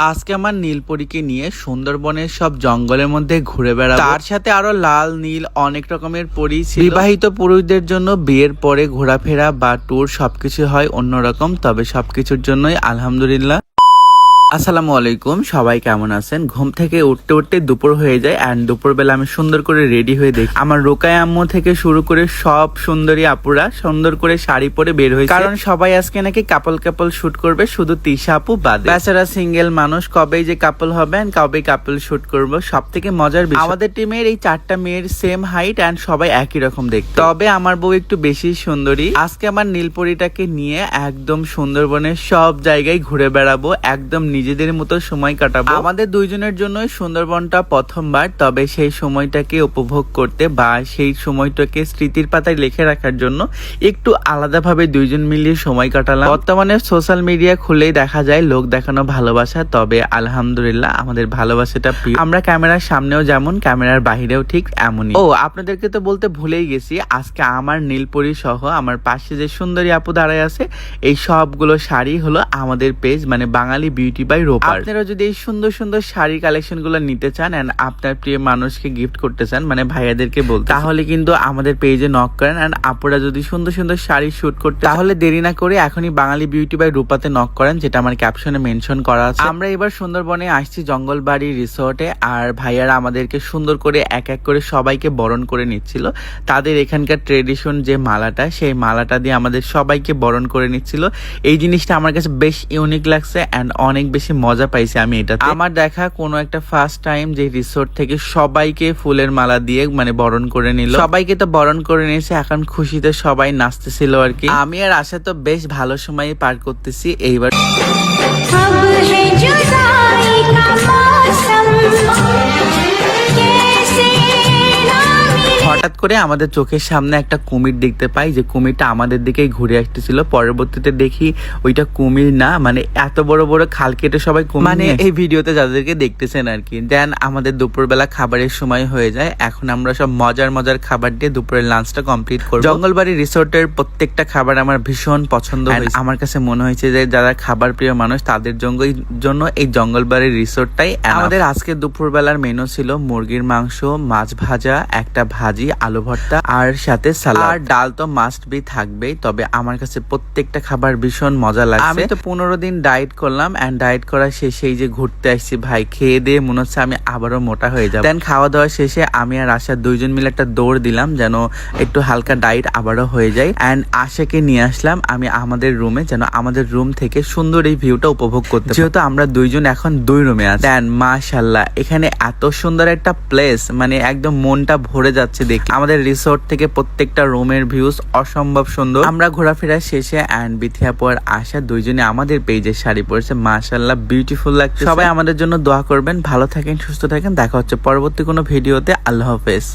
আজকে আমার নীলপরীকে নিয়ে সুন্দরবনের সব জঙ্গলের মধ্যে ঘুরে বেড়াবো তার সাথে আরও লাল নীল অনেক রকমের পরি। বিবাহিত পুরুষদের জন্য বিয়ের পরে ঘোরাফেরা বা ট্যুর সবকিছু হয় অন্যরকম তবে সবকিছুর জন্যই আলহামদুলিল্লাহ আসসালামু আলাইকুম, সবাই কেমন আছেন? ঘুম থেকে উঠতে উঠতে দুপুর হয়ে যায় অ্যান্ড দুপুরবেলা আমি সুন্দর করে রেডি হয়ে দেখি। আমার রোকায় আম্মু থেকে শুরু করে সব সুন্দরী আপুরা সুন্দর করে শাড়ি পরে বের হয়েছে। কারণ সবাই আজকে নাকি কাপল কাপল শুট করবে, শুধু তিশা আপু বাদে। বেচারা সিঙ্গেল মানুষ, কবেই যে কাপল হবে and কবেই কাপল শুট করব সব থেকে মজার বিষয় আমাদের টিমের এই চারটা মেয়ের সেম হাইট অ্যান্ড সবাই একই রকম দেখতে। তবে আমার বউ একটু বেশি সুন্দরী। আজকে আমার নীলপরিটাকে নিয়ে একদম সুন্দরবনের সব জায়গায় ঘুরে বেড়াবো, একদম নিজেদের মতো সময় কাটাবো। আমাদের দুইজনের জন্যই সুন্দরবনটা প্রথমবার তবে সেই সময়টাকে উপভোগ করতে বা সেই সময়টাকে স্মৃতির পাতায় লিখে রাখার জন্য একটু আলাদাভাবে দুইজন মিলিয়ে সময় কাটালাম। বর্তমানে সোশ্যাল মিডিয়া খুলেই দেখা যায় লোক দেখানো ভালোবাসা তবে আলহামদুলিল্লাহ আমাদের ভালোবাসাটা প্রিয়। আমরা ক্যামেরার সামনেও যেমন ক্যামেরার বাহিরেও ঠিক এমনই। ও আপনাদেরকে তো বলতে ভুলেই গেছি আজকে আমার নীলপরি সহ আমার পাশে যে সুন্দরী আপু দাঁড়ায় আছে এই সবগুলো শাড়ি হলো আমাদের পেজ মানে বাঙালি বিউটি বাই রোপার আপনারা যদি এই সুন্দর সুন্দর শাড়ি কালেকশনগুলো নিতে চান এন্ড আপনার প্রিয় মানুষকে গিফট করতে চান মানে ভাইয়াদেরকে বলতে তাহলে কিন্তু আমাদের পেজে নক করেন এন্ড আপুরা যদি সুন্দর সুন্দর শাড়ি শুট করতে তাহলে দেরি না করে এখনই বাঙালি বিউটি বাই রূপাতে নক করেন যেটা আমার ক্যাপশনে মেনশন করা আছে। আমরা এবার সুন্দরবনে আসছি জঙ্গলবাড়ি রিসোর্টে আর ভাইয়ারা আমাদেরকে সুন্দর করে এক এক করে সবাইকে বরণ করে নিচ্ছিল। তাদের এখানকার ট্রেডিশন যে মালাটা সেই মালাটা দিয়ে আমাদের সবাইকে বরণ করে নিচ্ছিল। এই জিনিসটা আমার কাছে বেশ ইউনিক লাগছে অ্যান্ড অনেক বেশি মজা পাইছি আমি এটা আমার দেখা কোনো একটা ফার্স্ট টাইম যে রিসোর্ট থেকে সবাইকে ফুলের মালা দিয়ে মানে বরণ করে নিল। সবাইকে তো বরণ করে নিয়েছে এখন খুশিতে সবাই নাচতেছিল আর কি। আমি আর আশা তো বেশ ভালো সময় পার করতেছি এইবার। হঠাৎ করে আমাদের চোখের সামনে একটা কুমির দেখতে পাই যে কুমিরটা আমাদের দিকেই ঘুরে আসতেছিল। পরবর্তীতে দেখি ওইটা কুমির না মানে এত বড় বড় খাল কেটে সবাই কুমির মানে এই ভিডিওতে যাদেরকে দেখতেছেন আর কি দেন আমাদের দুপুরবেলা খাবারের সময় হয়ে যায় এখন আমরা সব মজার মজার খাবার দিয়ে দুপুরের লাঞ্চটা কমপ্লিট করব। জঙ্গলবাড়ি রিসোর্টের প্রত্যেকটা খাবার আমার ভীষণ পছন্দ হয়েছে। আমার কাছে মনে হয়েছে যে যারা খাবার প্রিয় মানুষ তাদের জন্য জন্য এই জঙ্গলবাড়ির রিসোর্টটাই আমাদের আজকে দুপুরবেলার মেনু ছিল মুরগির মাংস মাছ ভাজা একটা ভাজি আলু ভর্তা আর সাথে সালাদ। আর ডাল তো মাস্ট বি থাকবেই তবে আমার কাছে প্রত্যেকটা খাবার ভীষণ মজা লাগছে। আমি তো পনেরো দিন ডায়েট করলাম এন্ড ডায়েট করা শেষে এই যে ঘুরতে আসছি ভাই খেয়ে দিয়ে মনে হচ্ছে আমি আবারও মোটা হয়ে যাব। দেন খাওয়া দাওয়া শেষে আমি আর আশা দুইজন মিলে একটা দৌড় দিলাম যেন একটু হালকা ডায়েট আবারও হয়ে যায়। এন্ড আশাকে নিয়ে আসলাম আমি আমাদের রুমে যেন আমাদের রুম থেকে সুন্দর এই ভিউটা উপভোগ করতে যেহেতু আমরা দুইজন এখন দুই রুমে আছি। দেন মাশাল্লাহ এখানে এত সুন্দর একটা প্লেস মানে একদম মনটা ভরে যাচ্ছে দেখে। আমাদের রিসোর্ট থেকে প্রত্যেকটা রুমের ভিউজ অসম্ভব সুন্দর। আমরা ঘোরাফেরা শেষে অ্যান্ড বিথিয়া পর আসা দুইজনে আমাদের পেজের শাড়ি পরেছে। মাশাল্লাহ বিউটিফুল লাগছে সবাই আমাদের জন্য দোয়া করবেন। ভালো থাকেন, সুস্থ থাকেন। দেখা হচ্ছে পরবর্তী কোনো ভিডিওতে আল্লাহ হাফেজ।